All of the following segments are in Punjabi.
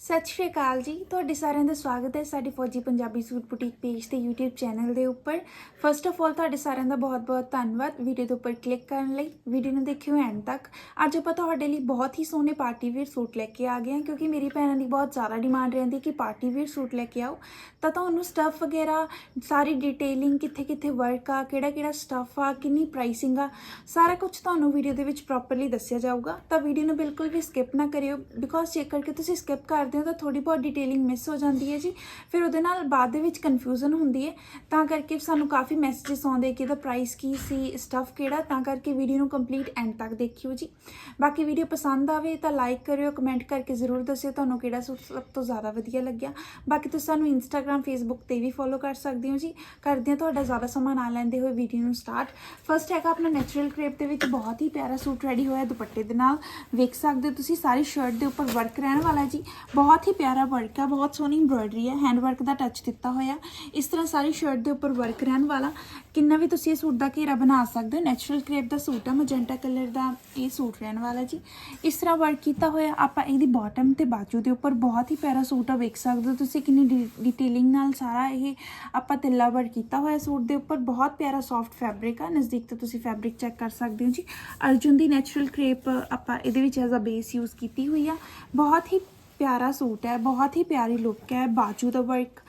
ਸਤਿ ਸ਼੍ਰੀ ਅਕਾਲ ਜੀ। ਤੁਹਾਡੇ ਸਾਰਿਆਂ ਦਾ ਸਵਾਗਤ ਹੈ ਸਾਡੇ Fauji Punjabi suit boutique page ਤੇ YouTube ਚੈਨਲ ਦੇ ਉੱਪਰ। ਫਸਟ ਆਫ ਆਲ ਤੁਹਾਡੇ ਸਾਰਿਆਂ ਦਾ ਬਹੁਤ-ਬਹੁਤ ਧੰਨਵਾਦ ਵੀਡੀਓ ਦੇ ਉੱਪਰ ਕਲਿੱਕ ਕਰਨ ਲਈ। ਵੀਡੀਓ ਨੂੰ ਦੇਖਿਓ ਐਂਡ ਤੱਕ। ਅੱਜ ਆਪਾਂ ਤੁਹਾਡੇ ਲਈ ਬਹੁਤ ਹੀ ਸੋਹਣੇ ਪਾਰਟੀ ਵੇਅਰ ਸੂਟ ਲੈ ਕੇ ਆ ਗਏ ਹਾਂ ਕਿਉਂਕਿ ਮੇਰੀ ਭੈਣਾਂ ਦੀ ਬਹੁਤ ਜ਼ਿਆਦਾ ਡਿਮਾਂਡ ਰਹਿੰਦੀ ਕਿ ਪਾਰਟੀ ਵੇਅਰ ਸੂਟ ਲੈ ਕੇ ਆਓ। ਤਾਂ ਤੁਹਾਨੂੰ ਸਟੱਫ ਵਗੈਰਾ, ਸਾਰੀ ਡਿਟੇਲਿੰਗ ਕਿੱਥੇ-ਕਿੱਥੇ ਵਰਕ ਆ, ਕਿਹੜਾ-ਕਿਹੜਾ ਸਟੱਫ ਆ, ਕਿੰਨੀ ਪ੍ਰਾਈਸਿੰਗ ਆ, ਸਾਰਾ ਕੁਝ ਤੁਹਾਨੂੰ ਵੀਡੀਓ ਦੇ ਵਿੱਚ ਪ੍ਰੋਪਰਲੀ ਦੱਸਿਆ ਜਾਊਗਾ। ਤਾਂ ਵੀਡੀਓ ਨੂੰ ਬਿਲਕੁਲ ਵੀ ਸਕਿਪ ਨਾ ਕਰਿਓ ਬਿਕੋਜ਼ ਜੇਕਰ ਕਿ ਤੁਸੀਂ ਸਕਿਪ ਕਰਦੇ ਹੋ ਤਾਂ ਥੋੜੀ ਬਹੁਤ ਡਿਟੇਲਿੰਗ ਮਿਸ ਹੋ ਜਾਂਦੀ ਹੈ ਜੀ। ਫਿਰ ਉਹਦੇ ਨਾਲ ਬਾਅਦ ਦੇ ਵਿੱਚ ਕਨਫਿਊਜ਼ਨ ਹੁੰਦੀ ਹੈ। ਤਾਂ ਕਰਕੇ ਸਾਨੂੰ ਕਾਫੀ ਮੈਸੇजेस ਆਉਂਦੇ ਕਿ ਇਹਦਾ ਪ੍ਰਾਈਸ ਕੀ ਸੀ ਸਟੱਫ ਕਿਹੜਾ, ਤਾਂ ਕਰਕੇ ਵੀਡੀਓ ਨੂੰ ਕੰਪਲੀਟ ਐਂਡ ਤੱਕ ਦੇਖਿਓ ਜੀ। ਬਾਕੀ ਵੀਡੀਓ ਪਸੰਦ ਆਵੇ ਤਾਂ ਲਾਈਕ ਕਰਿਓ ਕਮੈਂਟ ਕਰਕੇ ਜ਼ਰੂਰ ਦੱਸਿਓ ਤੁਹਾਨੂੰ ਕਿਹੜਾ ਸੂਟ ਸਭ ਤੋਂ ਜ਼ਿਆਦਾ ਵਧੀਆ ਲੱਗਿਆ। ਬਾਕੀ ਤੁਸੀਂ ਸਾਨੂੰ ਇੰਸਟਾਗ੍ਰam ਫੇਸਬੁੱਕ ਤੇ ਵੀ ਫੋਲੋ ਕਰ ਸਕਦੇ ਹੋ ਜੀ। ਕਰਦੇ ਹਾਂ ਤੁਹਾਡਾ ਜ਼ਿਆਦਾ ਸਮਾਂ ਨਾ ਲੈਂਦੇ ਹੋਏ ਵੀਡੀਓ ਨੂੰ ਸਟਾਰਟ ਫਰਸਟ ਹੈਗਾ ਆਪਣਾ ਨੈਚੁਰਲ ਕ੍ਰੇਪ ਦੇ ਵਿੱਚ ਬਹੁਤ ਹੀ ਪਿਆਰਾ ਸੂਟ ਰੈਡੀ ਹੋਇਆ ਦੁਪੱਟੇ ਦੇ ਨਾਲ। ਵੇਖ ਸਕਦੇ ਹੋ ਤੁਸੀਂ, ਸਾਰੀ ਸ਼ਰਟ ਦੇ ਉੱਪਰ ਵਰਕ ਰਹਿਣ ਵਾਲਾ ਜੀ। ਬਹੁਤ ਹੀ ਪਿਆਰਾ ਵਰਕ ਆ, ਬਹੁਤ ਸੋਹਣੀ ਐਮਬ੍ਰੋਇਡਰੀ ਹੈ ਹੈਂਡ ਵਰਕ ਦਾ ਟੱਚ ਦਿੱਤਾ ਹੋਇਆ। ਇਸ ਤਰ੍ਹਾਂ ਸਾਰੀ ਸ਼ਰਟ ਦੇ ਉੱਪਰ ਵਰਕ ਰਹਿਣ ਵਾਲਾ। ਕਿੰਨਾ ਵੀ ਤੁਸੀਂ ਇਹ ਸੂਟ ਦਾ ਘੇਰਾ ਬਣਾ ਸਕਦੇ ਹੋ ਨੈਚੁਰਲ ਕ੍ਰੇਪ ਦਾ ਸੂਟ ਆ ਮਜੈਂਟਾ ਕਲਰ ਦਾ ਇਹ ਸੂਟ ਰਹਿਣ ਵਾਲਾ ਜੀ। ਇਸ ਤਰ੍ਹਾਂ ਵਰਕ ਕੀਤਾ ਹੋਇਆ, ਆਪਾਂ ਇਹਦੀ ਬਾਟਮ ਤੇ ਬਾਜੂ ਦੇ ਉੱਪਰ ਬਹੁਤ ਹੀ ਪਿਆਰਾ ਸੂਟ ਆ, ਵੇਖ ਸਕਦੇ ਹੋ ਤੁਸੀਂ ਕਿੰਨੀ ਡਿਟੇਲਿੰਗ ਨਾਲ ਸਾਰਾ ਇਹ ਆਪਾਂ ਤਿੱਲਾ ਵਰਕ ਕੀਤਾ ਹੋਇਆ ਸੂਟ ਦੇ ਉੱਪਰ। ਬਹੁਤ ਪਿਆਰਾ ਸੌਫਟ ਫੈਬਰਿਕ ਆ, ਨਜ਼ਦੀਕ ਤੋਂ ਤੁਸੀਂ ਫੈਬਰਿਕ ਚੈੱਕ ਕਰ ਸਕਦੇ ਹੋ ਜੀ। ਅਰਜੁਨ ਦੀ ਨੈਚੁਰਲ ਕ੍ਰੇਪ ਆਪਾਂ ਇਹਦੇ ਵਿੱਚ ਐਜ਼ ਅ ਬੇਸ ਯੂਜ਼ ਕੀਤੀ ਹੋਈ ਆ। ਬਹੁਤ ਹੀ ਪਿਆਰਾ ਸੂਟ ਹੈ ਬਹੁਤ ਹੀ ਪਿਆਰੀ ਲੁੱਕ ਹੈ ਬਾਜੂ ਦਾ ਵਰਕ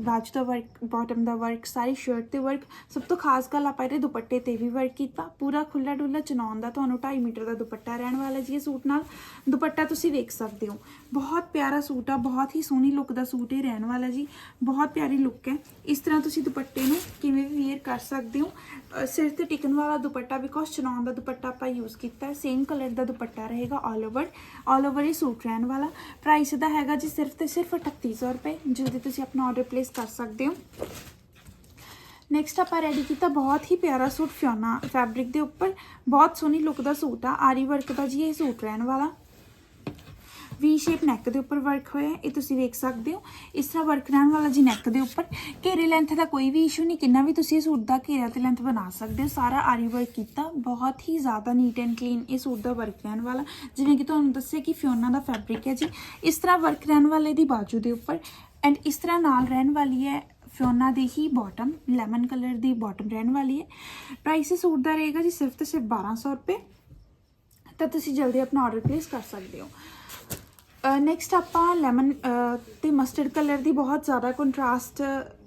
ਬਾਜੂ ਦਾ ਵਰਕ ਬਾਟਮ ਦਾ ਵਰਕ ਸਾਰੀ ਸ਼ਰਟ ਤੇ ਵਰਕ ਸਭ ਤੋਂ ਖਾਸ ਗੱਲ ਆਪਾਂ ਇਹਦੇ ਦੁਪੱਟੇ ਤੇ ਵੀ ਵਰਕ ਕੀਤਾ ਪੂਰਾ ਖੁੱਲਾ ਡੁੱਲਾ ਚਨਾਉਣ ਦਾ ਤੁਹਾਨੂੰ 2.5 ਮੀਟਰ ਦਾ ਦੁਪੱਟਾ ਰਹਿਣ ਵਾਲਾ ਜੀ ਇਹ ਸੂਟ ਨਾਲ ਦੁਪੱਟਾ ਤੁਸੀਂ ਵੇਖ ਸਕਦੇ ਹੋ ਬਹੁਤ ਪਿਆਰਾ ਸੂਟ ਆ ਬਹੁਤ ਹੀ ਸੋਹਣੀ ਲੁੱਕ ਦਾ ਸੂਟ ਇਹ ਰਹਿਣ ਵਾਲਾ ਜੀ ਬਹੁਤ ਪਿਆਰੀ ਲੁੱਕ ਹੈ ਇਸ ਤਰ੍ਹਾਂ ਤੁਸੀਂ ਦੁਪੱਟੇ ਨੂੰ ਕਿਵੇਂ ਵੀ ਵੇਅਰ ਕਰ ਸਕਦੇ ਹੋ ਅਹ ਸਿਰ ਤੇ ਟਿਕਨ ਵਾਲਾ ਦੁਪੱਟਾ ਬਿਕੋਜ਼ ਚਨਾਉਣ ਦਾ ਦੁਪੱਟਾ ਆਪਾਂ ਯੂਜ਼ ਕੀਤਾ ਹੈ ਸੇਮ ਕਲਰ ਦਾ ਦੁਪੱਟਾ ਰਹੇਗਾ ਆਲ ਓਵਰ ਆਲ ਓਵਰ ਇਹ ਸੂਟ ਰਹਿਣ ਵਾਲਾ ਪ੍ਰਾਈਸ ਦਾ ਹੈਗਾ ਜੀ ਸਿਰਫ ਤੇ ਸਿਰਫ 3800 ਰੁਪਏ ਜਿਹਦੇ ਤੁਸੀਂ ਆਪਣਾ ਆਰਡਰ ਪਲੇਸ ਕਰ ਸਕਦੇ ਹੋ। ਨੈਕਸਟ ਆਪਾਂ ਰੈਡੀ ਕੀਤਾ ਬਹੁਤ ਹੀ ਪਿਆਰਾ ਸੂਟ ਫਿਓਨਾ ਫੈਬਰਿਕ ਦੇ ਉੱਪਰ। ਬਹੁਤ ਸੋਹਣੀ ਲੁੱਕ ਦਾ ਸੂਟ ਆ। ਆਰੀ ਵਰਕ ਦਾ ਜੀ ਇਹ ਸੂਟ ਰਹਿਣ ਵਾਲਾ। ਵੀ ਸ਼ੇਪ ਨੈਕ ਦੇ ਉੱਪਰ ਵਰਕ ਹੋਇਆ। ਇਹ ਤੁਸੀਂ ਵੇਖ ਸਕਦੇ ਹੋ। ਇਸ ਤਰ੍ਹਾਂ ਵਰਕ ਰਹਿਣ ਵਾਲਾ ਜੀ ਨੈਕ ਦੇ ਉੱਪਰ। ਘੇਰੇ ਲੈਂਥ ਦਾ ਕੋਈ ਵੀ ਇਸ਼ੂ ਨਹੀਂ। ਕਿੰਨਾ ਵੀ ਤੁਸੀਂ ਇਹ ਸੂਟ ਦਾ ਘੇਰਾ ਤੇ ਲੈਂਥ ਬਣਾ ਸਕਦੇ ਹੋ। ਸਾਰਾ ਆਰੀ ਵਰਕ ਕੀਤਾ। ਬਹੁਤ ਹੀ ਜ਼ਿਆਦਾ ਨੀਟ ਐਂਡ ਕਲੀਨ ਇਹ ਸੂਟ ਦਾ ਵਰਕ ਰਹਿਣ ਵਾਲਾ। ਜਿਵੇਂ ਕਿ ਤੁਹਾਨੂੰ ਦੱਸਿਆ ਕਿ ਫਿਓਨਾ ਦਾ ਫੈਬਰਿਕ ਹੈ ਜੀ। ਇਸ ਤਰ੍ਹਾਂ ਵਰਕ ਰਹਿਣ ਵਾਲੇ ਦੀ ਬਾਜੂ ਦੇ ਉੱਪਰ ਐਂਡ ਇਸ ਤਰ੍ਹਾਂ ਨਾਲ ਰਹਿਣ ਵਾਲੀ ਹੈ ਫਿਓਨਾ ਦੀ ਹੀ ਬਾਟਮ ਲੈਮਨ ਕਲਰ ਦੀ ਬਾਟਮ ਰਹਿਣ ਵਾਲੀ ਹੈ। ਪ੍ਰਾਈਸ ਇਸ ਸੂਟ ਦਾ ਰਹੇਗਾ ਜੀ, ਸਿਰਫ ਤੇ ਸਿਰਫ 1200 ਰੁਪਏ। ਤਾਂ ਤੁਸੀਂ ਜਲਦੀ ਆਪਣਾ ਆਰਡਰ ਪਲੇਸ ਕਰ ਸਕਦੇ ਹੋ। ਨੈਕਸਟ ਆਪਾਂ ਲੈਮਨ ਤੇ ਮਸਟਰਡ ਕਲਰ ਦੀ ਬਹੁਤ ਜ਼ਿਆਦਾ ਕੰਟਰਾਸਟ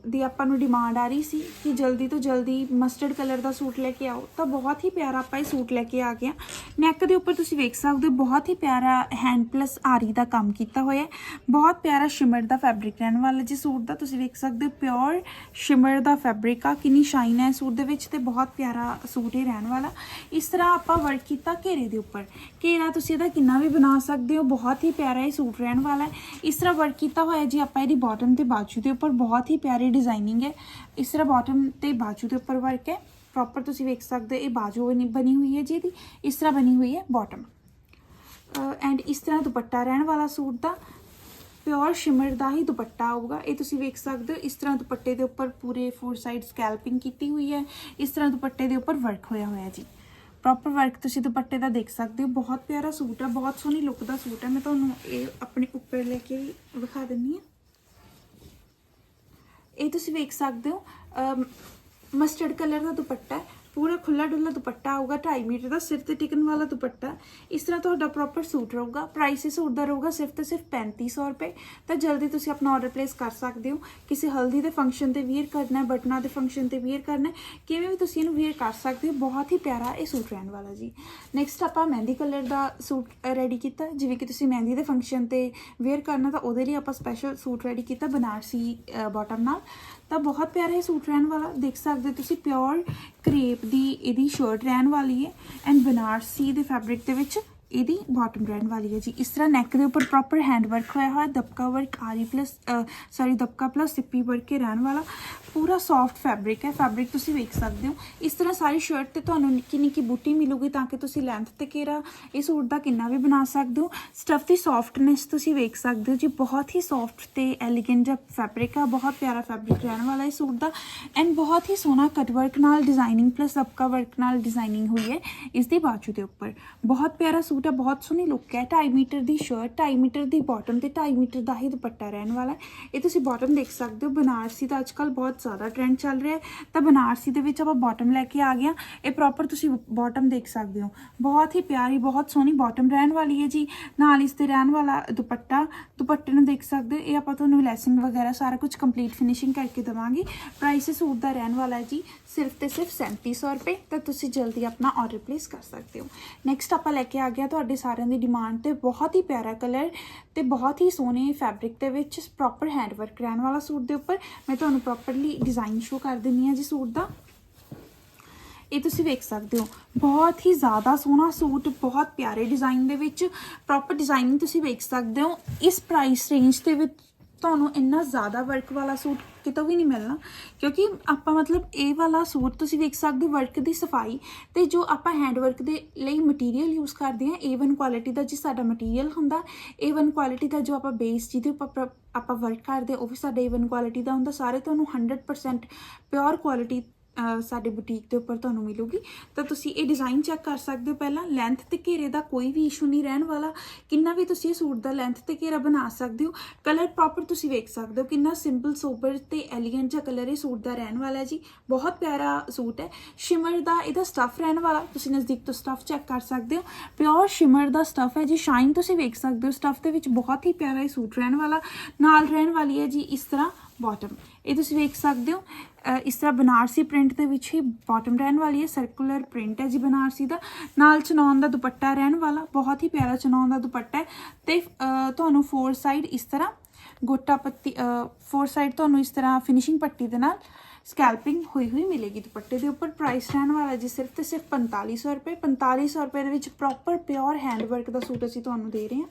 ਦੀ ਆਪਾਂ ਨੂੰ ਡਿਮਾਂਡ ਆ ਰਹੀ ਸੀ ਕਿ ਜਲਦੀ ਤੋਂ ਜਲਦੀ ਮਸਟਰਡ ਕਲਰ ਦਾ ਸੂਟ ਲੈ ਕੇ ਆਓ, ਤਾਂ ਬਹੁਤ ਹੀ ਪਿਆਰਾ ਆਪਾਂ ਇਹ ਸੂਟ ਲੈ ਕੇ ਆ ਗਏ ਨੈਕ ਦੇ ਉੱਪਰ ਤੁਸੀਂ ਵੇਖ ਸਕਦੇ ਹੋ, ਬਹੁਤ ਹੀ ਪਿਆਰਾ ਹੈਂਡ ਪਲਸ ਆਰੀ ਦਾ ਕੰਮ ਕੀਤਾ ਹੋਇਆ ਹੈ। ਬਹੁਤ ਪਿਆਰਾ ਸ਼ਿਮਰ ਦਾ ਫੈਬਰਿਕ ਰਹਿਣ ਵਾਲਾ ਜੀ ਸੂਟ ਦਾ, ਤੁਸੀਂ ਵੇਖ ਸਕਦੇ ਹੋ ਪਿਓਰ ਸ਼ਿਮਰ ਦਾ ਫੈਬਰਿਕ ਆ, ਕਿੰਨੀ ਸ਼ਾਈਨ ਹੈ ਸੂਟ ਦੇ ਵਿੱਚ ਤੇ ਬਹੁਤ ਪਿਆਰਾ ਸੂਟ ਹੀ ਰਹਿਣ ਵਾਲਾ। ਇਸ ਤਰ੍ਹਾਂ ਆਪਾਂ ਵਰਕ ਕੀਤਾ ਘੇਰੇ ਦੇ ਉੱਪਰ। ਘੇਰਾ ਤੁਸੀਂ ਇਹਦਾ ਕਿੰਨਾ ਵੀ ਬਣਾ ਸਕਦੇ ਹੋ, ਬਹੁਤ ਹੀ ਪਿਆਰਾ ਇਹ ਸੂਟ ਰਹਿਣ ਵਾਲਾ ਹੈ। ਇਸ ਤਰ੍ਹਾਂ ਵਰਕ ਕੀਤਾ ਹੋਇਆ ਜੀ ਆਪਾਂ ਇਹਦੀ ਬਾਟਮ ਤੇ ਬਾਜੂ ਦੇ ਉੱਪਰ, ਬਹੁਤ ਹੀ ਪਿਆਰੀ ਡਿਜ਼ਾਈਨਿੰਗ ਹੈ। ਇਸ ਤਰ੍ਹਾਂ ਬਾਟਮ ਤੇ ਬਾਜੂ ਦੇ ਉੱਪਰ ਵਰਕ ਹੈ। ਪ੍ਰੋਪਰ ਤੁਸੀਂ ਵੇਖ ਸਕਦੇ ਹੋ, ਇਹ ਬਾਜੂ ਬਣੀ ਬਣੀ ਹੋਈ ਹੈ ਜੀ ਇਹਦੀ। ਇਸ ਤਰ੍ਹਾਂ ਬਣੀ ਹੋਈ ਹੈ ਬਾਟਮ ਐਂਡ ਇਸ ਤਰ੍ਹਾਂ ਦੁਪੱਟਾ ਰਹਿਣ ਵਾਲਾ ਸੂਟ ਦਾ ਪਿਓਰ ਸ਼ਿਮਰ ਦਾ ਹੀ ਦੁਪੱਟਾ ਆਊਗਾ। ਇਹ ਤੁਸੀਂ ਵੇਖ ਸਕਦੇ ਹੋ, ਇਸ ਤਰ੍ਹਾਂ ਦੁਪੱਟੇ ਦੇ ਉੱਪਰ ਪੂਰੇ ਫੋਰ ਸਾਈਡ ਸਕੈਲਪਿੰਗ ਕੀਤੀ ਹੋਈ ਹੈ। ਇਸ ਤਰ੍ਹਾਂ ਦੁਪੱਟੇ ਦੇ ਉੱਪਰ ਵਰਕ ਹੋਇਆ ਹੋਇਆ ਜੀ। ਪ੍ਰੋਪਰ ਵਰਕ ਤੁਸੀਂ ਦੁਪੱਟੇ ਦਾ ਦੇਖ ਸਕਦੇ ਹੋ। ਬਹੁਤ ਪਿਆਰਾ ਸੂਟ ਹੈ, ਬਹੁਤ ਸੋਹਣੀ ਲੁੱਕ ਦਾ ਸੂਟ ਹੈ। ਮੈਂ ਤੁਹਾਨੂੰ ਇਹ ਆਪਣੇ ਉੱਪਰ ਲੈ ਕੇ ਵਿਖਾ ਦਿੰਨੀ ਹਾਂ। ਇਹ ਤੁਸੀਂ ਵੇਖ ਸਕਦੇ ਹੋ ਮਸਟਰਡ ਕਲਰ ਦਾ ਦੁਪੱਟਾ ਪੂਰਾ ਖੁੱਲਾ ਡੁੱਲਾ ਦੁਪੱਟਾ ਆਊਗਾ 2.5 ਮੀਟਰ ਦਾ, ਸਿਰ ਤੇ ਟਿਕਣ ਵਾਲਾ ਦੁਪੱਟਾ। ਇਸ ਤਰ੍ਹਾਂ ਤੁਹਾਡਾ ਪ੍ਰੋਪਰ ਸੂਟ ਰਹੂਗਾ। ਪ੍ਰਾਈਸ ਇਸ ਸੂਟ ਦਾ ਰਹੂਗਾ ਸਿਰਫ ਤੇ ਸਿਰਫ 3500 ਰੁਪਏ। ਤਾਂ ਜਲਦੀ ਤੁਸੀਂ ਆਪਣਾ ਆਰਡਰ ਪਲੇਸ ਕਰ ਸਕਦੇ ਹੋ। ਕਿਸੇ ਹਲਦੀ ਦੇ ਫੰਕਸ਼ਨ ਤੇ ਵੀਅਰ ਕਰਨਾ ਹੈ ਬਟਨਾ ਦੇ ਫੰਕਸ਼ਨ ਤੇ ਵੀਅਰ ਕਰਨਾ, ਕਿਵੇਂ ਵੀ ਤੁਸੀਂ ਇਹਨੂੰ ਵੇਅਰ ਕਰ ਸਕਦੇ ਹੋ। ਬਹੁਤ ਹੀ ਪਿਆਰਾ ਇਹ ਸੂਟ ਰਹਿਣ ਵਾਲਾ ਜੀ। ਨੈਕਸਟ ਆਪਾਂ ਮਹਿੰਦੀ ਕਲਰ ਦਾ ਸੂਟ ਰੈਡੀ ਕੀਤਾ। ਜਿਵੇਂ ਕਿ ਤੁਸੀਂ ਮਹਿੰਦੀ ਦੇ ਫੰਕਸ਼ਨ ਤੇ ਵੇਅਰ ਕਰਨਾ, ਤਾਂ ਉਹਦੇ ਲਈ ਆਪਾਂ ਸਪੈਸ਼ਲ ਸੂਟ ਰੈਡੀ ਕੀਤਾ ਬਨਾਰਸੀ ਬਾਟਮ ਨਾਲ। ਤਾਂ ਬਹੁਤ ਪਿਆਰਾ ਇਹ ਸੂਟ ਰਹਿਣ ਵਾਲਾ। ਦੇਖ ਸਕਦੇ ਹੋ ਤੁਸੀਂ ਪਿਓਰ ਕ੍ਰੇਪ ਦੀ ਇਹਦੀ ਸ਼ਰਟ ਰਹਿਣ ਵਾਲੀ ਹੈ ਐਂਡ ਬਨਾਰਸੀ ਦੇ ਫੈਬਰਿਕ ਦੇ ਵਿੱਚ ਇਹਦੀ ਬਾਟਮ ਰਹਿਣ ਵਾਲੀ ਹੈ ਜੀ। ਇਸ ਤਰ੍ਹਾਂ ਨੈਕ ਦੇ ਉੱਪਰ ਪ੍ਰੋਪਰ ਹੈਂਡ ਵਰਕ ਹੋਇਆ ਹੋਇਆ, ਦਬਕਾ ਵਰਕ ਆਰੀ ਪਲੱਸ ਸੌਰੀ ਦਬਕਾ ਪਲੱਸ ਸਿੱਪੀ ਵਰਕ ਕੇ ਰਹਿਣ ਵਾਲਾ। ਪੂਰਾ ਸੌਫਟ ਫੈਬਰਿਕ ਹੈ। ਫੈਬਰਿਕ ਤੁਸੀਂ ਵੇਖ ਸਕਦੇ ਹੋ। ਇਸ ਤਰ੍ਹਾਂ ਸਾਰੀ ਸ਼ਰਟ ਤੇ ਤੁਹਾਨੂੰ ਨਿੱਕੀ ਨਿੱਕੀ ਬੂਟੀ ਮਿਲੂਗੀ ਤਾਂ ਕਿ ਤੁਸੀਂ ਲੈਂਥ ਤੇ ਘੇਰਾ ਇਹ ਸੂਟ ਦਾ ਕਿੰਨਾ ਵੀ ਬਣਾ ਸਕਦੇ ਹੋ। ਸਟਫ ਦੀ ਸੌਫਟਨੈਸ ਤੁਸੀਂ ਵੇਖ ਸਕਦੇ ਹੋ ਜੀ। ਬਹੁਤ ਹੀ ਸੌਫਟ ਤੇ ਐਲੀਗੈਂਟ ਜਿਹਾ ਫੈਬਰਿਕ ਆ। ਬਹੁਤ ਪਿਆਰਾ ਫੈਬਰਿਕ ਰਹਿਣ ਵਾਲਾ ਇਹ ਸੂਟ ਦਾ। ਐਂਡ ਬਹੁਤ ਹੀ ਸੋਹਣਾ ਕਟ ਵਰਕ ਨਾਲ ਡਿਜ਼ਾਈਨਿੰਗ ਪਲੱਸ ਦਬਕਾ ਵਰਕ ਨਾਲ ਡਿਜ਼ਾਈਨਿੰਗ ਹੋਈ ਹੈ। ਇਸ ਦੀ ਬਾਜੂ ਦੇ ਉੱਪਰ। ਬਹੁਤ ਪਿਆਰਾ ਸੂਟ ਸੂਟ ਹੈ ਬਹੁਤ ਸੋਹਣੀ ਲੁੱਕ ਹੈ। 2.5 ਮੀਟਰ ਦੀ ਸ਼ਰਟ 2.5 ਮੀਟਰ ਦੀ ਬਾਟਮ ਤੇ 2.5 ਮੀਟਰ ਦਾ ਹੀ ਦੁਪੱਟਾ ਰਹਿਣ ਵਾਲਾ ਇਹ ਤੁਸੀਂ ਬਾਟਮ ਦੇਖ ਸਕਦੇ ਹੋ, ਬਨਾਰਸੀ ਦਾ ਅੱਜਕੱਲ ਬਹੁਤ ਜ਼ਿਆਦਾ ਟ੍ਰੈਂਡ ਚੱਲ ਰਿਹਾ ਤਾਂ ਬਨਾਰਸੀ ਦੇ ਵਿੱਚ ਆਪਾਂ ਬਾਟਮ ਲੈ ਕੇ ਆ ਗਿਆ ਇਹ ਪ੍ਰੋਪਰ ਤੁਸੀਂ ਬਾਟਮ ਦੇਖ ਸਕਦੇ ਹੋ। ਬਹੁਤ ਹੀ ਪਿਆਰੀ, ਬਹੁਤ ਸੋਹਣੀ ਬਾਟਮ ਰਹਿਣ ਵਾਲੀ ਹੈ ਜੀ। ਨਾਲ ਇਸ ਤੇ ਰਹਿਣ ਵਾਲਾ ਦੁਪੱਟਾ, ਦੁਪੱਟੇ ਨੂੰ ਦੇਖ ਸਕਦੇ ਹੋ। ਇਹ ਆਪਾਂ ਤੁਹਾਨੂੰ ਲੈਸਿੰਗ ਵਗੈਰਾ ਸਾਰਾ ਕੁਝ ਕੰਪਲੀਟ ਫਿਨਿਸ਼ਿੰਗ ਕਰਕੇ ਦਵਾਂਗੇ। ਪ੍ਰਾਈਸ ਸੂਟ ਦਾ ਰਹਿਣ ਵਾਲਾ ਹੈ ਜੀ, ਸਿਰਫ ਤੇ ਸਿਰਫ 3700 ਰੁਪਏ। ਤਾਂ ਤੁਸੀਂ ਜਲਦੀ ਆਪਣਾ ਆਰਡਰ ਪਲੇਸ ਕਰ ਸਕਦੇ ਹੋ। ਨੈਕਸਟ ਆਪਾਂ ਲੈ ਕੇ ਆ ਗਿਆ ਤੁਹਾਡੇ ਸਾਰਿਆਂ ਦੀ ਡਿਮਾਂਡ ਤੇ ਬਹੁਤ ਹੀ ਪਿਆਰਾ ਕਲਰ ਤੇ ਬਹੁਤ ਹੀ ਸੋਹਣੇ ਫੈਬਰਿਕ ਦੇ ਵਿੱਚ ਪ੍ਰੋਪਰ ਹੈਂਡ ਵਰਕ ਰਹਿਣ ਵਾਲਾ ਸੂਟ ਦੇ ਉੱਪਰ ਮੈਂ ਤੁਹਾਨੂੰ ਪ੍ਰੋਪਰਲੀ ਡਿਜ਼ਾਈਨ ਸ਼ੋ ਕਰ ਦਿੰਨੀ ਆ ਜੀ ਸੂਟ ਦਾ। ਇਹ ਤੁਸੀਂ ਵੇਖ ਸਕਦੇ ਹੋ, ਬਹੁਤ ਹੀ ਜ਼ਿਆਦਾ ਸੋਹਣਾ ਸੂਟ, ਬਹੁਤ ਪਿਆਰੇ ਡਿਜ਼ਾਈਨ ਦੇ ਵਿੱਚ ਪ੍ਰੋਪਰ ਡਿਜ਼ਾਈਨਿੰਗ ਤੁਸੀਂ ਵੇਖ ਸਕਦੇ ਹੋ। ਇਸ ਪ੍ਰਾਈਸ ਰੇਂਜ ਦੇ ਵਿੱਚ ਤੁਹਾਨੂੰ ਇੰਨਾ ਜ਼ਿਆਦਾ ਵਰਕ ਵਾਲਾ ਸੂਟ ਕਿਤੋਂ ਵੀ ਨਹੀਂ ਮਿਲਣਾ। ਕਿਉਂਕਿ ਆਪਾਂ ਮਤਲਬ ਇਹ ਵਾਲਾ ਸੂਟ ਤੁਸੀਂ ਵੇਖ ਸਕਦੇ ਹੋ ਵਰਕ ਦੀ ਸਫ਼ਾਈ ਤੇ ਜੋ ਆਪਾਂ ਹੈਂਡ ਵਰਕ ਦੇ ਲਈ ਮਟੀਰੀਅਲ ਯੂਜ਼ ਕਰਦੇ ਹਾਂ A1 ਕੁਆਲਿਟੀ ਦਾ ਜੀ ਸਾਡਾ ਮਟੀਰੀਅਲ ਹੁੰਦਾ A1 ਕੁਆਲਿਟੀ ਦਾ ਜੋ ਆਪਾਂ ਬੇਸ ਜਿਹਦੇ ਉੱਪਰ ਆਪਾਂ- ਆਪਾਂ ਵਰਕ ਕਰਦੇ ਉਹ ਵੀ ਸਾਡਾ A1 ਕੁਆਲਿਟੀ ਦਾ ਹੁੰਦਾ। ਸਾਰੇ ਤੁਹਾਨੂੰ 100% ਪਿਓਰ ਕੁਆਲਿਟੀ ਸਾਡੇ ਬੁਟੀਕ ਦੇ ਉੱਪਰ ਤੁਹਾਨੂੰ ਮਿਲੂਗੀ। ਤਾਂ ਤੁਸੀਂ ਇਹ ਡਿਜ਼ਾਈਨ ਚੈੱਕ ਕਰ ਸਕਦੇ ਹੋ ਪਹਿਲਾਂ। ਲੈਂਥ ਤੇ ਘੇਰੇ ਦਾ ਕੋਈ ਵੀ ਇਸ਼ੂ ਨਹੀਂ ਰਹਿਣ ਵਾਲਾ। ਕਿੰਨਾ ਵੀ ਤੁਸੀਂ ਇਹ ਸੂਟ ਦਾ ਲੈਂਥ ਤੇ ਘੇਰਾ ਬਣਾ ਸਕਦੇ ਹੋ। ਕਲਰ ਪ੍ਰੋਪਰ ਤੁਸੀਂ ਵੇਖ ਸਕਦੇ ਹੋ ਕਿੰਨਾ ਸਿੰਪਲ ਸੋਬਰ ਤੇ ਐਲੀਗੈਂਟ ਜਿਹਾ ਕਲਰ ਇਹ ਸੂਟ ਦਾ ਰਹਿਣ ਵਾਲਾ ਜੀ। ਬਹੁਤ ਪਿਆਰਾ ਸੂਟ ਹੈ। ਸ਼ਿਮਰ ਦਾ ਇਹਦਾ ਸਟਫ ਰਹਿਣ ਵਾਲਾ। ਤੁਸੀਂ ਨਜ਼ਦੀਕ ਤੋਂ ਸਟਫ ਚੈੱਕ ਕਰ ਸਕਦੇ ਹੋ। ਪਿਓਰ ਸ਼ਿਮਰ ਦਾ ਸਟਫ ਹੈ ਜੀ। ਸ਼ਾਈਨ ਤੁਸੀਂ ਵੇਖ ਸਕਦੇ ਹੋ। ਸਟਫ ਦੇ ਵਿੱਚ ਬਹੁਤ ਹੀ ਪਿਆਰਾ ਇਹ ਸੂਟ ਰਹਿਣ ਵਾਲਾ। ਨਾਲ ਰਹਿਣ ਵਾਲੀ ਹੈ ਜੀ ਇਸ ਤਰ੍ਹਾਂ ਬਾਟਮ ਇਹ ਤੁਸੀਂ ਵੇਖ ਸਕਦੇ ਹੋ ਇਸ ਤਰ੍ਹਾਂ ਬਨਾਰਸੀ ਪ੍ਰਿੰਟ ਦੇ ਵਿੱਚ ਹੀ ਬਾਟਮ ਰਹਿਣ ਵਾਲੀ ਹੈ ਸਰਕੂਲਰ ਪ੍ਰਿੰਟ ਹੈ ਜੀ ਬਨਾਰਸੀ ਦਾ। ਨਾਲ ਚਨੌਨ ਦਾ ਦੁਪੱਟਾ ਰਹਿਣ ਵਾਲਾ, ਬਹੁਤ ਹੀ ਪਿਆਰਾ ਚਨੌਨ ਦਾ ਦੁਪੱਟਾ ਹੈ ਤੇ ਤੁਹਾਨੂੰ ਫੋਰ ਸਾਈਡ ਇਸ ਤਰ੍ਹਾਂ ਗੋਟਾ ਪੱਤੀ ਫੋਰ ਸਾਈਡ ਤੁਹਾਨੂੰ ਇਸ ਤਰ੍ਹਾਂ ਫਿਨਿਸ਼ਿੰਗ ਪੱਟੀ ਦੇ ਨਾਲ ਸਕੈਲਪਿੰਗ ਹੋਈ ਹੋਈ ਮਿਲੇਗੀ ਦੁਪੱਟੇ ਦੇ ਉੱਪਰ। ਪ੍ਰਾਈਸ ਰਹਿਣ ਵਾਲਾ ਜੀ ਸਿਰਫ ਤੇ ਸਿਰਫ 4500 ਰੁਪਏ 4500 ਰੁਪਏ ਦੇ ਵਿੱਚ ਪ੍ਰੋਪਰ ਪਿਓਰ ਹੈਂਡਵਰਕ ਦਾ ਸੂਟ ਅਸੀਂ ਤੁਹਾਨੂੰ ਦੇ ਰਹੇ ਹਾਂ।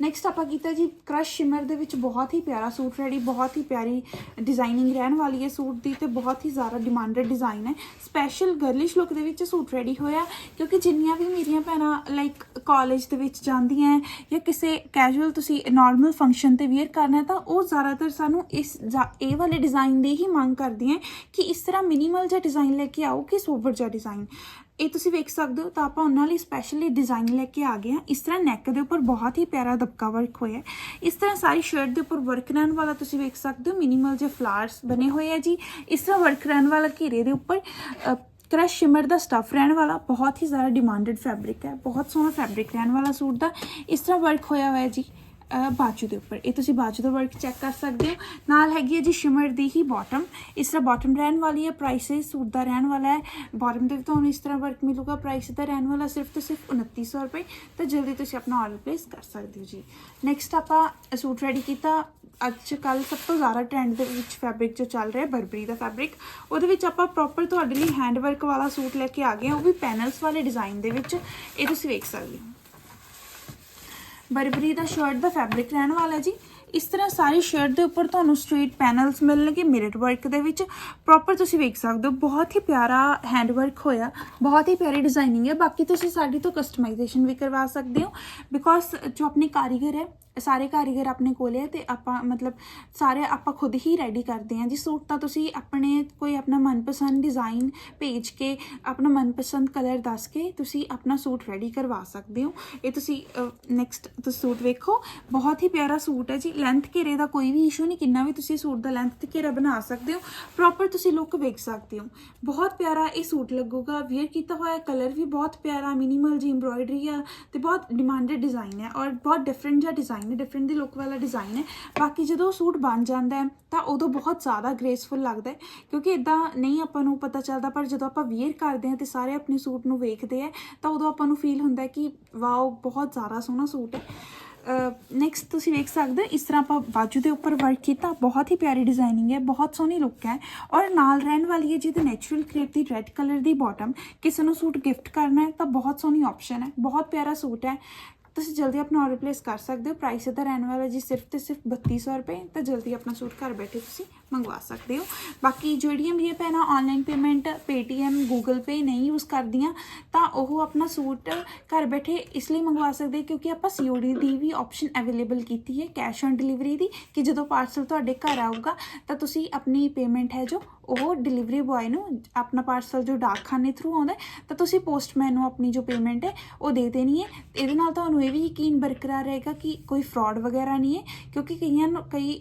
ਨੈਕਸਟ ਆਪਾਂ ਕੀਤਾ ਜੀ ਕ੍ਰਸ਼ ਸ਼ਿਮਰ ਦੇ ਵਿੱਚ ਬਹੁਤ ਹੀ ਪਿਆਰਾ ਸੂਟ ਰੈਡੀ ਬਹੁਤ ਹੀ ਪਿਆਰੀ ਡਿਜ਼ਾਈਨਿੰਗ ਰਹਿਣ ਵਾਲੀ ਹੈ ਸੂਟ ਦੀ ਤੇ ਬਹੁਤ ਹੀ ਜ਼ਿਆਦਾ ਡਿਮਾਂਡਡ ਡਿਜ਼ਾਈਨ ਹੈ। ਸਪੈਸ਼ਲ ਗਰਲਿਸ਼ ਲੁੱਕ ਦੇ ਵਿੱਚ ਸੂਟ ਰੈਡੀ ਹੋਇਆ ਕਿਉਂਕਿ ਜਿੰਨੀਆਂ ਵੀ ਮੇਰੀਆਂ ਭੈਣਾਂ ਲਾਈਕ ਕਾਲਜ ਦੇ ਵਿੱਚ ਜਾਂਦੀਆਂ ਜਾਂ ਕਿਸੇ ਕੈਜੂਅਲ ਤੁਸੀਂ ਨਾਰਮਲ ਫੰਕਸ਼ਨ ਤੇ ਵੇਅਰ ਕਰਨਾ ਤਾਂ ਉਹ ਜ਼ਿਆਦਾਤਰ ਸਾਨੂੰ ਇਸ ਜਾ- ਇਹ ਵਾਲੇ ਡਿਜ਼ਾਈਨ ਦੀ ਹੀ ਮੰਗ ਕਰਦੀਆਂ ਹੈ ਕਿ ਇਸ ਤਰ੍ਹਾਂ ਮਿਨੀਮਲ ਜਿਹਾ ਡਿਜ਼ਾਈਨ ਲੈ ਕੇ ਆਓ ਕਿ ਸੋਬਰ ਜਿਹਾ ਡਿਜ਼ਾਈਨ ਇਹ ਤੁਸੀਂ ਵੇਖ ਸਕਦੇ ਹੋ, ਤਾਂ ਆਪਾਂ ਉਹਨਾਂ ਲਈ ਸਪੈਸ਼ਲੀ ਡਿਜ਼ਾਈਨ ਲੈ ਕੇ ਆ ਗਏ ਹਾਂ। ਇਸ ਤਰ੍ਹਾਂ ਨੈਕ ਦੇ ਉੱਪਰ ਬਹੁਤ ਹੀ ਪਿਆਰਾ ਦਬਕਾ ਵਰਕ ਹੋਇਆ ਇਸ ਤਰ੍ਹਾਂ ਸਾਰੀ ਸ਼ਰਟ ਦੇ ਉੱਪਰ ਵਰਕ ਰਹਿਣ ਵਾਲਾ ਤੁਸੀਂ ਵੇਖ ਸਕਦੇ ਹੋ ਮਿਨੀਮਲ ਜੇ ਫਲਾਰਸ ਬਣੇ ਹੋਏ ਆ ਜੀ। ਇਸ ਤਰ੍ਹਾਂ ਵਰਕ ਰਹਿਣ ਵਾਲਾ ਘੇਰੇ ਦੇ ਉੱਪਰ ਕ੍ਰਸ਼ ਸ਼ਿਮਰ ਦਾ ਸਟਫ ਰਹਿਣ ਵਾਲਾ, ਬਹੁਤ ਹੀ ਜ਼ਿਆਦਾ ਡਿਮਾਂਡਡ ਫੈਬਰਿਕ ਹੈ। ਬਹੁਤ ਸੋਹਣਾ ਫੈਬਰਿਕ ਰਹਿਣ ਵਾਲਾ ਸੂਟ ਦਾ। ਇਸ ਤਰ੍ਹਾਂ ਵਰਕ ਹੋਇਆ ਹੋਇਆ ਜੀ। ਬਾਜੂ ਦੇ ਉੱਪਰ। ਇਹ ਤੁਸੀਂ ਬਾਜੂ ਦਾ ਵਰਕ ਚੈੱਕ ਕਰ ਸਕਦੇ ਹੋ। ਨਾਲ ਹੈਗੀ ਹੈ ਜੀ ਸ਼ਿਮਰ ਦੀ ਹੀ ਬਾਟਮ ਇਸ ਤਰ੍ਹਾਂ ਬਾਟਮ ਰਹਿਣ ਵਾਲੀ ਹੈ ਪ੍ਰਾਈਸ ਸੂਟ ਦਾ ਰਹਿਣ ਵਾਲਾ ਹੈ। ਬਾਟਮ ਦੇ ਵੀ ਤੁਹਾਨੂੰ ਇਸ ਤਰ੍ਹਾਂ ਵਰਕ ਮਿਲੂਗਾ ਪ੍ਰਾਈਸ ਦਾ ਰਹਿਣ ਵਾਲਾ ਸਿਰਫ ਤੇ ਸਿਰਫ 2900 ਰੁਪਏ। ਤਾਂ ਜਲਦੀ ਤੁਸੀਂ ਆਪਣਾ ਆਰਡਰ ਪਲੇਸ ਕਰ ਸਕਦੇ ਹੋ ਜੀ। ਨੈਕਸਟ ਆਪਾਂ ਸੂਟ ਰੈਡੀ ਕੀਤਾ। ਅੱਜ ਕੱਲ ਸਭ ਤੋਂ ਜ਼ਿਆਦਾ ਟ੍ਰੈਂਡ ਦੇ ਵਿੱਚ ਫੈਬਰਿਕ ਜੋ ਚੱਲ ਰਿਹਾ ਬਰਬਰੀ ਦਾ ਫੈਬਰਿਕ ਉਹਦੇ ਵਿੱਚ ਆਪਾਂ ਪ੍ਰੋਪਰ ਤੁਹਾਡੇ ਲਈ ਹੈਂਡ ਵਰਕ ਵਾਲਾ ਸੂਟ ਲੈ ਕੇ ਆ ਗਏ ਹਾਂ। ਉਹ ਵੀ ਪੈਨਲਸ ਵਾਲੇ ਡਿਜ਼ਾਈਨ ਦੇ ਵਿੱਚ। ਇਹ ਤੁਸੀਂ ਵੇਖ ਸਕਦੇ ਹੋ। ਬਰਬਰੀ ਦਾ ਸ਼ਰਟ ਦਾ ਫੈਬਰਿਕ ਰਹਿਣ ਵਾਲਾ ਜੀ। ਇਸ ਤਰ੍ਹਾਂ ਸਾਰੀ ਸ਼ਰਟ ਦੇ ਉੱਪਰ ਤੁਹਾਨੂੰ ਸਟ੍ਰੇਟ ਪੈਨਲਸ ਮਿਲਣਗੇ ਮਿਰਰ ਵਰਕ ਦੇ ਵਿੱਚ। ਪ੍ਰੋਪਰ ਤੁਸੀਂ ਵੇਖ ਸਕਦੇ ਹੋ, ਬਹੁਤ ਹੀ ਪਿਆਰਾ ਹੈਂਡ ਵਰਕ ਹੋਇਆ, ਬਹੁਤ ਹੀ ਪਿਆਰੀ ਡਿਜ਼ਾਈਨਿੰਗ ਹੈ। ਬਾਕੀ ਤੁਸੀਂ ਸਾਡੀ ਤੋਂ ਕਸਟਮਾਈਜ਼ੇਸ਼ਨ ਵੀ ਕਰਵਾ ਸਕਦੇ ਹੋ ਬਿਕੋਜ਼ ਜੋ ਆਪਣੇ ਕਾਰੀਗਰ ਹੈ ਸਾਰੇ ਕਾਰੀਗਰ ਆਪਣੇ ਕੋਲੇ ਹੈ ਤੇ ਆਪਾਂ, ਮਤਲਬ ਸਾਰੇ ਆਪਾਂ ਖੁਦ ਹੀ ਰੈਡੀ ਕਰਦੇ ਹਾਂ। ਜੀ ਸੂਟ ਤਾਂ ਤੁਸੀਂ ਆਪਣੇ ਕੋਈ ਆਪਣਾ ਮਨਪਸੰਦ ਡਿਜ਼ਾਈਨ ਭੇਜ ਕੇ, ਆਪਣਾ ਮਨਪਸੰਦ ਕਲਰ ਦੱਸ ਕੇ ਤੁਸੀਂ ਆਪਣਾ ਸੂਟ ਰੈਡੀ ਕਰਵਾ ਸਕਦੇ ਹੋ। ਇਹ ਤੁਸੀਂ ਨੈਕਸਟ ਤੁਸੀਂ ਸੂਟ ਵੇਖੋ। ਬਹੁਤ ਹੀ ਪਿਆਰਾ ਸੂਟ ਹੈ ਜੀ। ਲੈਂਥ ਘੇਰੇ ਦਾ ਕੋਈ ਵੀ ਇਸ਼ੂ ਨਹੀਂ। ਕਿੰਨਾ ਵੀ ਤੁਸੀਂ ਸੂਟ ਦਾ ਲੈਂਥ ਤੇ ਘੇਰਾ ਬਣਾ ਸਕਦੇ ਹੋ। ਪ੍ਰੋਪਰ ਤੁਸੀਂ ਲੁੱਕ ਵੇਖ ਸਕਦੇ ਹੋ। ਬਹੁਤ ਪਿਆਰਾ ਇਹ ਸੂਟ ਲੱਗੂਗਾ। ਵੇਅਰ ਕੀਤਾ ਹੋਇਆ ਕਲਰ ਵੀ ਬਹੁਤ ਪਿਆਰਾ ਮਿਨੀਮਲ ਜੀ ਐਮਬ੍ਰੋਇਡਰੀ ਆ ਤੇ ਬਹੁਤ ਡਿਮਾਂਡਡ ਡਿਜ਼ਾਈਨ ਹੈ ਔਰ ਬਹੁਤ ਡਿਫਰੈਂਟ ਜਿਹਾ ਡਿਜ਼ਾਈਨ ਹੈ ਡਿਫਰੈਂਟ ਦੀ ਲੁੱਕ ਵਾਲਾ ਡਿਜ਼ਾਈਨ ਹੈ। ਬਾਕੀ ਜਦੋਂ ਸੂਟ ਬਣ ਜਾਂਦਾ ਹੈ, ਤਾਂ ਉਦੋਂ ਬਹੁਤ ਜ਼ਿਆਦਾ ਗ੍ਰੇਸਫੁਲ ਲੱਗਦਾ ਹੈ। ਕਿਉਂਕਿ ਇਦਾਂ ਨਹੀਂ ਆਪਾਂ ਨੂੰ ਪਤਾ ਚੱਲਦਾ, ਪਰ ਜਦੋਂ ਆਪਾਂ ਵੇਅਰ ਕਰਦੇ ਹਾਂ ਤੇ ਸਾਰੇ ਆਪਣੇ ਸੂਟ ਨੂੰ ਵੇਖਦੇ ਆ ਤਾਂ ਉਦੋਂ ਆਪਾਂ ਨੂੰ ਫੀਲ ਹੁੰਦਾ ਹੈ ਕਿ ਵਾਓ, ਬਹੁਤ ਜ਼ਿਆਦਾ ਸੋਹਣਾ ਸੂਟ ਹੈ। ਨੈਕਸਟ ਤੁਸੀਂ ਵੇਖ ਸਕਦੇ ਹੋ, ਇਸ ਤਰ੍ਹਾਂ ਆਪਾਂ ਬਾਜੂ ਦੇ ਉੱਪਰ ਵਰਕ ਕੀਤਾ, ਬਹੁਤ ਹੀ ਪਿਆਰੀ ਡਿਜ਼ਾਈਨਿੰਗ ਹੈ, ਬਹੁਤ ਸੋਹਣੀ ਲੁੱਕ ਹੈ। ਔਰ ਨਾਲ ਰਹਿਣ ਵਾਲੀ ਹੈ ਜਿਹਦੇ ਨੈਚੁਰਲ ਕ੍ਰੇਪ ਦੀ ਰੈੱਡ ਕਲਰ ਦੀ ਬਾਟਮ ਕਿਸੇ ਨੂੰ ਸੂਟ ਗਿਫਟ ਕਰਨਾ ਹੈ, ਤਾਂ ਬਹੁਤ ਸੋਹਣੀ ਆਪਸ਼ਨ ਹੈ, ਬਹੁਤ ਪਿਆਰਾ ਸੂਟ ਹੈ। ਤੁਸੀਂ ਜਲਦੀ ਆਪਣਾ ਆਰਡਰ ਪਲੇਸ ਕਰ ਸਕਦੇ ਹੋ। ਪ੍ਰਾਈਸ ਇਹਦਾ ਰਹਿਣ ਵਾਲਾ ਜੀ ਸਿਰਫ ਤੇ ਸਿਰਫ 3200 ਰੁਪਏ, ਤਾਂ ਜਲਦੀ ਆਪਣਾ ਸੂਟ ਘਰ ਬੈਠੇ ਤੁਸੀਂ ਮੰਗਵਾ ਸਕਦੇ ਹੋ। ਬਾਕੀ ਜਿਹੜੀਆਂ ਮੇਰੀਆਂ ਭੈਣਾਂ online payment Paytm, Google Pay ਨਹੀਂ ਯੂਜ਼ ਕਰਦੀਆਂ, ਤਾਂ ਉਹ ਆਪਣਾ ਸੂਟ ਘਰ ਬੈਠੇ ਇਸ ਲਈ ਮੰਗਵਾ ਸਕਦੇ ਕਿਉਂਕਿ ਆਪਾਂ COD ਦੀ ਵੀ ਆਪਸ਼ਨ ਅਵੇਲੇਬਲ ਕੀਤੀ ਹੈ ਕੈਸ਼ ਔਨ ਡਿਲੀਵਰੀ ਦੀ ਕਿ ਜਦੋਂ ਪਾਰਸਲ ਤੁਹਾਡੇ ਘਰ ਆਊਗਾ, ਤਾਂ ਤੁਸੀਂ ਆਪਣੀ ਪੇਮੈਂਟ ਹੈ ਜੋ ਉਹ ਡਿਲੀਵਰੀ ਬੁਆਏ ਨੂੰ ਆਪਣਾ ਪਾਰਸਲ ਜੋ ਡਾਕਖਾਨੇ ਥਰੂ ਆਉਂਦਾ ਤਾਂ ਤੁਸੀਂ ਪੋਸਟਮੈਨ ਨੂੰ ਆਪਣੀ ਜੋ ਪੇਮੈਂਟ ਹੈ ਉਹ ਦੇ ਦੇਣੀ ਹੈ। ਇਹਦੇ ਨਾਲ ਤੁਹਾਨੂੰ ਇਹ ਵੀ ਯਕੀਨ ਬਰਕਰਾਰ ਰਹੇਗਾ ਕਿ ਕੋਈ ਫਰਾਡ ਵਗੈਰਾ ਨਹੀਂ ਹੈ ਕਿਉਂਕਿ ਕਈਆਂ ਨੂੰ ਕਈ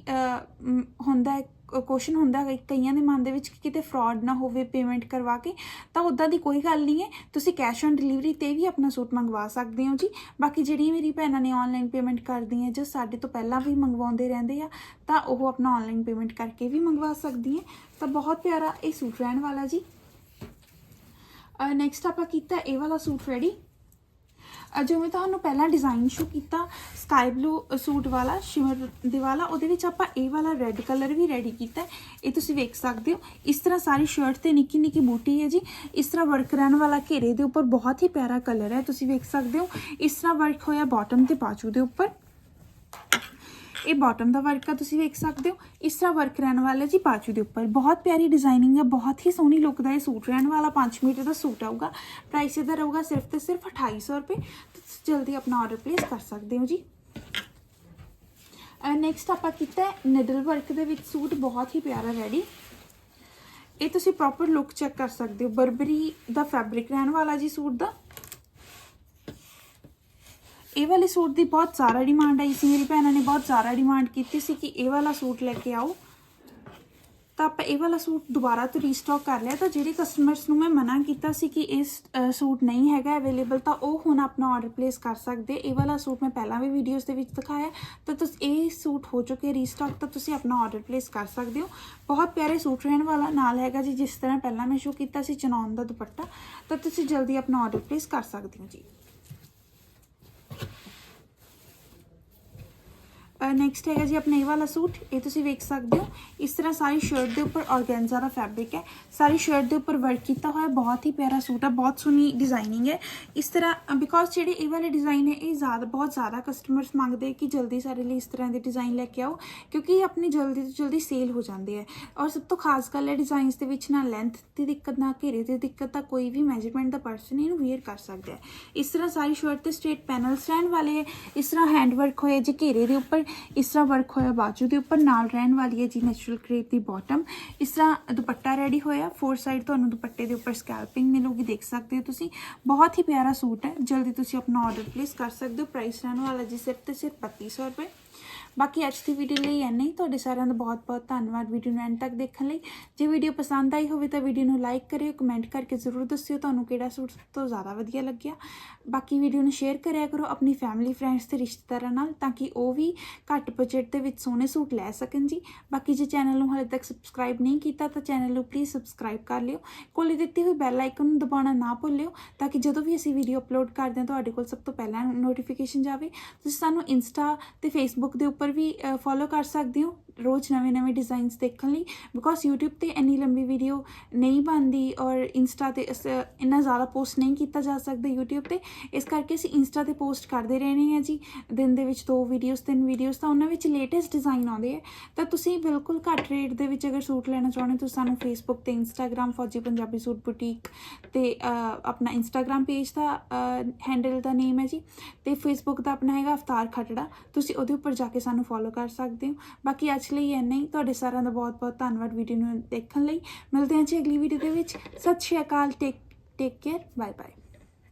ਹੁੰਦਾ ਹੈ ਕੁਐਸਚਨ ਹੁੰਦਾ ਹੈ ਕਈਆਂ ਦੇ ਮਨ ਦੇ ਵਿੱਚ ਕਿ ਕਿਤੇ ਫਰਾਡ ਨਾ ਹੋਵੇ ਪੇਮੈਂਟ ਕਰਵਾ ਕੇ, ਤਾਂ ਉਦਾਂ ਦੀ ਕੋਈ ਗੱਲ ਨਹੀਂ ਹੈ। ਤੁਸੀਂ ਕੈਸ਼ ਔਨ ਡਿਲੀਵਰੀ ਤੇ ਵੀ ਆਪਣਾ ਸੂਟ ਮੰਗਵਾ ਸਕਦੇ ਹੋ ਜੀ। ਬਾਕੀ ਜਿਹੜੀ ਮੇਰੀ ਭੈਣਾਂ ਨੇ ਆਨਲਾਈਨ ਪੇਮੈਂਟ ਕਰਦੀਆਂ, ਜੋ ਸਾਡੇ ਤੋਂ ਪਹਿਲਾਂ ਵੀ ਮੰਗਵਾਉਂਦੇ ਰਹਿੰਦੇ ਆ, ਤਾਂ ਉਹ ਆਪਣਾ ਆਨਲਾਈਨ ਪੇਮੈਂਟ ਕਰਕੇ ਵੀ ਮੰਗਵਾ ਸਕਦੀ ਹੈ ਤਾਂ ਬਹੁਤ ਪਿਆਰਾ ਇਹ ਸੂਟ ਰਹਿਣ ਵਾਲਾ ਜੀ। ਨੈਕਸਟ ਆਪਾਂ ਕੀਤਾ, ਇਹ ਵਾਲਾ ਸੂਟ ਰੈਡੀ ਅ, ਮੈਂ ਤੁਹਾਨੂੰ ਪਹਿਲਾਂ ਡਿਜ਼ਾਈਨ ਸ਼ੋ ਕੀਤਾ ਸਕਾਈ ਬਲੂ ਸੂਟ ਵਾਲਾ ਸ਼ਿਮਰ ਦੇ ਵਾਲਾ ਉਹਦੇ ਵਿੱਚ ਆਪਾਂ ਇਹ ਵਾਲਾ ਰੈੱਡ ਕਲਰ ਵੀ ਰੈਡੀ ਕੀਤਾ ਇਹ ਤੁਸੀਂ ਵੇਖ ਸਕਦੇ ਹੋ। ਇਸ ਤਰ੍ਹਾਂ ਸਾਰੀ ਸ਼ਰਟ ਤੇ ਨਿੱਕੀ ਨਿੱਕੀ ਬੂਟੀ ਹੈ ਜੀ। ਇਸ ਤਰ੍ਹਾਂ ਵਰਕ ਰਹਿਣ ਵਾਲਾ ਘੇਰੇ ਦੇ ਉੱਪਰ ਬਹੁਤ ਹੀ ਪਿਆਰਾ ਕਲਰ ਹੈ। ਤੁਸੀਂ ਵੇਖ ਸਕਦੇ ਹੋ ਇਸ ਤਰ੍ਹਾਂ ਵਰਕ ਹੋਇਆ ਬਾਟਮ ਤੇ ਬਾਜੂ ਦੇ ਉੱਪਰ। ਇਹ ਬਾਟਮ ਦਾ ਵਰਕ ਆ, ਤੁਸੀਂ ਵੇਖ ਸਕਦੇ ਹੋ। ਇਸ ਤਰ੍ਹਾਂ ਵਰਕ ਰਹਿਣ ਵਾਲਾ ਜੀ ਬਾਜੂ ਦੇ ਉੱਪਰ। ਬਹੁਤ ਪਿਆਰੀ ਡਿਜ਼ਾਈਨਿੰਗ ਹੈ ਬਹੁਤ ਹੀ ਸੋਹਣੀ ਲੁੱਕ ਦਾ ਇਹ ਸੂਟ। ਰਹਿਣ ਵਾਲਾ 5 ਮੀਟਰ ਦਾ ਸੂਟ ਆਊਗਾ। ਪ੍ਰਾਈਸ ਇਹਦਾ ਰਹੂਗਾ ਸਿਰਫ ਤੇ ਸਿਰਫ 2800 ਰੁਪਏ। ਤੁਸੀਂ ਜਲਦੀ ਆਪਣਾ ਆਰਡਰ ਪਲੇਸ ਕਰ ਸਕਦੇ ਹੋ ਜੀ। ਨੈਕਸਟ ਆਪਾਂ ਕੀਤਾ ਨਿਡਲ ਵਰਕ ਦੇ ਵਿੱਚ ਸੂਟ। ਬਹੁਤ ਹੀ ਪਿਆਰਾ ਰੈਡੀ ਇਹ ਤੁਸੀਂ ਪ੍ਰੋਪਰ ਲੁੱਕ ਚੈੱਕ ਕਰ ਸਕਦੇ ਹੋ। ਬਰਬਰੀ ਦਾ ਫੈਬਰਿਕ ਰਹਿਣ ਵਾਲਾ ਜੀ ਸੂਟ ਦਾ। ਇਹ ਵਾਲੇ ਸੂਟ ਦੀ ਬਹੁਤ ਜ਼ਿਆਦਾ ਡਿਮਾਂਡ ਆਈ ਸੀ, ਮੇਰੀ ਭੈਣਾਂ ਨੇ ਬਹੁਤ ਜ਼ਿਆਦਾ ਡਿਮਾਂਡ ਕੀਤੀ ਸੀ ਕਿ ਇਹ ਵਾਲਾ ਸੂਟ ਲੈ ਕੇ ਆਓ। ਤਾਂ ਆਪਾਂ ਇਹ ਵਾਲਾ ਸੂਟ ਦੁਬਾਰਾ ਤੋਂ ਰੀਸਟਾਕ ਕਰ ਲਿਆ, ਤਾਂ ਜਿਹੜੇ ਕਸਟਮਰਸ ਨੂੰ ਮੈਂ ਮਨਾ ਕੀਤਾ ਸੀ ਕਿ ਇਸ ਸੂਟ ਨਹੀਂ ਹੈਗਾ ਅਵੇਲੇਬਲ ਤਾਂ ਉਹ ਹੁਣ ਆਪਣਾ ਆਰਡਰ ਪਲੇਸ ਕਰ ਸਕਦੇ। ਇਹ ਵਾਲਾ ਸੂਟ ਮੈਂ ਪਹਿਲਾਂ ਵੀ ਵੀਡੀਓਜ਼ ਦੇ ਵਿੱਚ ਦਿਖਾਇਆ। ਤਾਂ ਤੁਸੀਂ, ਇਹ ਸੂਟ ਹੋ ਚੁੱਕੇ ਰੀਸਟਾਕ ਤਾਂ ਤੁਸੀਂ ਆਪਣਾ ਆਰਡਰ ਪਲੇਸ ਕਰ ਸਕਦੇ ਹੋ। ਬਹੁਤ ਪਿਆਰੇ ਸੂਟ ਰਹਿਣ ਵਾਲਾ ਨਾਲ ਹੈਗਾ ਜੀ, ਜਿਸ ਤਰ੍ਹਾਂ ਪਹਿਲਾਂ ਮੈਂ ਸ਼ੋ ਕੀਤਾ ਸੀ ਚਨੌਨ ਦਾ ਦੁਪੱਟਾ। ਤਾਂ ਤੁਸੀਂ ਜਲਦੀ ਆਪਣਾ ਆਰਡਰ ਪਲੇਸ ਕਰ ਸਕਦੇ ਹੋ ਜੀ। ਨੈਕਸਟ ਹੈਗਾ ਜੀ ਆਪਣਾ ਇਹ ਵਾਲਾ ਸੂਟ, ਇਹ ਤੁਸੀਂ ਵੇਖ ਸਕਦੇ ਹੋ। ਇਸ ਤਰ੍ਹਾਂ ਸਾਰੀ ਸ਼ਰਟ ਦੇ ਉੱਪਰ ਆਰਗੈਂਜ਼ਾ ਦਾ ਫੈਬਰਿਕ ਹੈ। ਸਾਰੀ ਸ਼ਰਟ ਦੇ ਉੱਪਰ ਵਰਕ ਕੀਤਾ ਹੋਇਆ ਬਹੁਤ ਹੀ ਪਿਆਰਾ ਸੂਟ ਹੈ। ਬਹੁਤ ਸੋਹਣੀ ਡਿਜ਼ਾਈਨਿੰਗ ਹੈ। ਇਸ ਤਰ੍ਹਾਂ ਬਿਕੋਜ਼ ਜਿਹੜੇ ਇਹ ਵਾਲੇ ਡਿਜ਼ਾਈਨ ਹੈ, ਇਹ ਜ਼ਿਆਦਾ, ਬਹੁਤ ਜ਼ਿਆਦਾ ਕਸਟਮਰਸ ਮੰਗਦੇ ਕਿ ਜਲਦੀ ਸਾਡੇ ਲਈ ਇਸ ਤਰ੍ਹਾਂ ਦੇ ਡਿਜ਼ਾਈਨ ਲੈ ਕੇ ਆਓ, ਕਿਉਂਕਿ ਇਹ ਆਪਣੀ ਜਲਦੀ ਤੋਂ ਜਲਦੀ ਸੇਲ ਹੋ ਜਾਂਦੇ ਹੈ। ਔਰ ਸਭ ਤੋਂ ਖਾਸ ਗੱਲ ਹੈ ਡਿਜ਼ਾਈਨਸ ਦੇ ਵਿੱਚ ਨਾ ਲੈਂਥ ਦੀ ਦਿੱਕਤ, ਨਾ ਘੇਰੇ ਦੀ ਦਿੱਕਤ ਤਾਂ ਕੋਈ ਵੀ ਮੈਜਰਮੈਂਟ ਦਾ ਪਰਸਨ ਇਹਨੂੰ ਵੇਅਰ ਕਰ ਸਕਦਾ ਹੈ। ਇਸ ਤਰ੍ਹਾਂ ਸਾਰੀ ਸ਼ਰਟ ਤੇ ਸਟ੍ਰੇਟ ਪੈਨਲਸ ਰਹਿਣ ਵਾਲੇ ਹੈ। ਇਸ ਤਰ੍ਹਾਂ ਹੈਂਡ ਵਰਕ ਹੋਏ ਜੇ ਘੇਰੇ ਦੇ ਉੱਪਰ ਇਸ ਤਰ੍ਹਾਂ ਵਰਕ ਹੋਇਆ ਬਾਜੂ ਦੇ ਉੱਪਰ, ਨਾਲ ਰਹਿਣ ਵਾਲੀ ਹੈ ਜੀ ਨੈਚੁਰਲ ਕ੍ਰੇਪ ਦੀ ਬਾਟਮ ਇਸ ਤਰ੍ਹਾਂ ਦੁਪੱਟਾ ਰੈਡੀ ਹੋਇਆ ਫੋਰ ਸਾਈਡ ਤੁਹਾਨੂੰ ਦੁਪੱਟੇ ਦੇ ਉੱਪਰ ਸਕੈਲਪਿੰਗ ਮਿਲੂਗੀ, ਦੇਖ ਸਕਦੇ ਹੋ ਤੁਸੀਂ। ਬਹੁਤ ਹੀ ਪਿਆਰਾ ਸੂਟ ਹੈ, ਜਲਦੀ ਤੁਸੀਂ ਆਪਣਾ ਆਰਡਰ ਪਲੇਸ ਕਰ ਸਕਦੇ ਹੋ। ਪ੍ਰਾਈਸ ਰਹਿਣ ਵਾਲਾ ਜੀ ਸਿਰਫ ਤੇ ਸਿਰਫ 3200 ਰੁਪਏ। ਬਾਕੀ ਅੱਜ ਦੀ ਵੀਡੀਓ ਲਈ ਇੰਨਾ ਹੀ। ਤੁਹਾਡੇ ਸਾਰਿਆਂ ਦਾ ਬਹੁਤ ਬਹੁਤ ਧੰਨਵਾਦ ਵੀਡੀਓ ਨੂੰ ਐਂਡ ਤੱਕ ਦੇਖਣ ਲਈ। ਜੇ ਵੀਡੀਓ ਪਸੰਦ ਆਈ ਹੋਵੇ ਤਾਂ ਵੀਡੀਓ ਨੂੰ ਲਾਈਕ ਕਰਿਓ ਕਮੈਂਟ ਕਰਕੇ ਜ਼ਰੂਰ ਦੱਸਿਓ ਤੁਹਾਨੂੰ ਕਿਹੜਾ ਸੂਟ ਸਭ ਤੋਂ ਜ਼ਿਆਦਾ ਵਧੀਆ ਲੱਗਿਆ। ਬਾਕੀ ਵੀਡੀਓ ਨੂੰ ਸ਼ੇਅਰ ਕਰਿਆ ਕਰੋ ਆਪਣੀ ਫੈਮਿਲੀ ਫਰੈਂਡਸ ਤੇ ਰਿਸ਼ਤੇਦਾਰਾਂ ਨਾਲ ਤਾਂ ਕਿ ਉਹ ਵੀ ਘੱਟ ਬਜਟ ਦੇ ਵਿੱਚ ਸੋਹਣੇ ਸੂਟ ਲੈ ਸਕਣ ਜੀ। ਬਾਕੀ ਜੇ ਚੈਨਲ ਨੂੰ ਹਾਲੇ ਤੱਕ ਸਬਸਕ੍ਰਾਈਬ ਨਹੀਂ ਕੀਤਾ ਤਾਂ ਚੈਨਲ ਨੂੰ ਪਲੀਜ਼ ਸਬਸਕ੍ਰਾਈਬ ਕਰ ਲਿਓ। ਕੋਲੇ ਦਿੱਤੀ ਹੋਈ ਬੈਲ ਆਈਕਨ ਨੂੰ ਦਬਾਉਣਾ ਨਾ ਭੁੱਲਿਓ ਤਾਂ ਕਿ ਜਦੋਂ ਵੀ ਅਸੀਂ ਵੀਡੀਓ ਅਪਲੋਡ ਕਰਦੇ ਹਾਂ, ਤੁਹਾਡੇ ਕੋਲ ਸਭ ਤੋਂ ਪਹਿਲਾਂ ਨੋਟੀਫਿਕੇਸ਼ਨ ਜਾਵੇ। ਤੁਸੀਂ ਸਾਨੂੰ ਇੰਸਟਾ ਤੇ ਫੇਸਬੁੱਕ ਦੇ ਉੱਪਰ ਵੀ ਫੋਲੋ ਕਰ ਸਕਦੇ ਹੋ ਰੋਜ਼ ਨਵੇਂ-ਨਵੇਂ ਡਿਜ਼ਾਈਨਸ ਦੇਖਣ ਲਈ ਬਿਕੋਜ਼ YouTube ਤੇ ਇੰਨੀ ਲੰਬੀ ਵੀਡੀਓ ਨਹੀਂ ਬਣਦੀ ਔਰ ਇੰਸਟਾ ਤੇ ਇੰਨਾ ਜ਼ਿਆਦਾ ਪੋਸਟ ਨਹੀਂ ਕੀਤਾ ਜਾ ਸਕਦਾ YouTube ਤੇ, ਇਸ ਕਰਕੇ ਅਸੀਂ ਇੰਸਟਾ ਤੇ ਪੋਸਟ ਕਰਦੇ ਰਹਿੰਦੇ ਹਾਂ ਜੀ। ਦਿਨ ਦੇ ਵਿੱਚ ਦੋ ਵੀਡੀਓਜ਼ ਤਿੰਨ ਵੀਡੀਓਜ਼ ਤਾਂ ਉਹਨਾਂ ਵਿੱਚ ਲੇਟੈਸਟ ਡਿਜ਼ਾਈਨ ਆਉਂਦੇ ਆ। ਤਾਂ ਤੁਸੀਂ ਬਿਲਕੁਲ ਘੱਟ ਰੇਟ ਦੇ ਵਿੱਚ ਅਗਰ ਸੂਟ ਲੈਣਾ ਚਾਹੁੰਦੇ ਹੋ ਤੁਸੀਂ ਸਾਨੂੰ Facebook ਤੇ Instagram ਫੌਜੀ ਪੰਜਾਬੀ ਸੂਟ ਬੁਟੀਕ ਤੇ ਆਪਣਾ Instagram ਪੇਜ ਦਾ ਹੈਂਡਲ ਦਾ ਨੇਮ ਹੈ ਜੀ। ਤੇ Facebook ਦਾ ਆਪਣਾ ਹੈਗਾ ਅਵਤਾਰ ਖਟੜਾ। ਤੁਸੀਂ ਉਹਦੇ ਉੱਪਰ ਜਾ ਕੇ ਸਾਨੂੰ ਫੋਲੋ ਕਰ ਸਕਦੇ ਹੋ। ਬਾਕੀ ਅੱਜ ਲਈ ਇੰਨਾ ਹੀ ਤੁਹਾਡੇ ਸਾਰਿਆਂ ਦਾ ਬਹੁਤ ਬਹੁਤ ਧੰਨਵਾਦ ਵੀਡੀਓ ਨੂੰ ਦੇਖਣ ਲਈ। ਮਿਲਦੇ ਹਾਂ ਜੀ ਅਗਲੀ ਵੀਡੀਓ ਦੇ ਵਿੱਚ। ਸਤਿ ਸ਼੍ਰੀ ਅਕਾਲ take take care bye bye